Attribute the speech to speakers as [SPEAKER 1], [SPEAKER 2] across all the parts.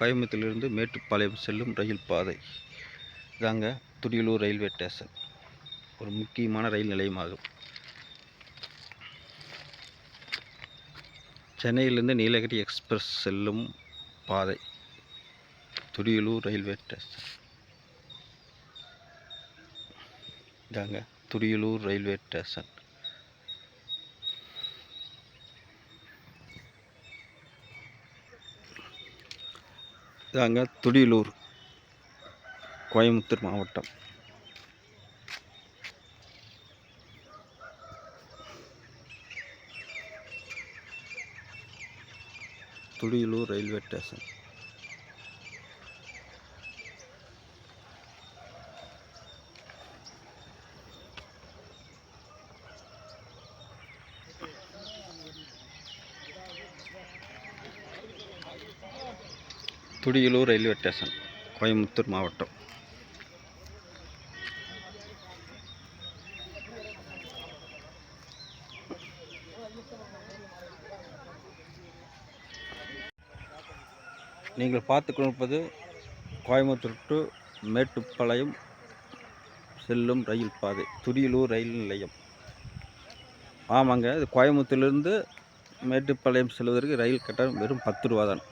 [SPEAKER 1] கோயம்புத்தூரிலிருந்து மேட்டுப்பாளையம் செல்லும் ரயில் பாதை. இதாங்க துடியலூர் ரயில்வே ஸ்டேஷன். ஒரு முக்கியமான ரயில் நிலையமாகும். சென்னையிலிருந்து நீலகிரி எக்ஸ்பிரஸ் செல்லும் பாதை. Thudiyalur railway station. இதாங்க துடியலூர் ரயில்வே ஸ்டேஷன். இதாங்க துடியலூர் கோயம்புத்தூர் மாவட்டம். Thudiyalur railway station. Thudiyalur railway station Coimbatore மாவட்டம் நீங்கள் பார்த்து கொண்டிருப்பது கோயம்புத்தூர் டு மேட்டுப்பாளையம் செல்லும் ரயில் பாதை துடியலூர் ரயில் நிலையம். ஆமாங்க இது கோயம்புத்தூர்லேருந்து மேட்டுப்பாளையம் செல்வதற்கு ரயில் கட்டணம் வெறும் பத்து ரூபா தான்.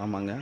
[SPEAKER 1] ஆமாங்க.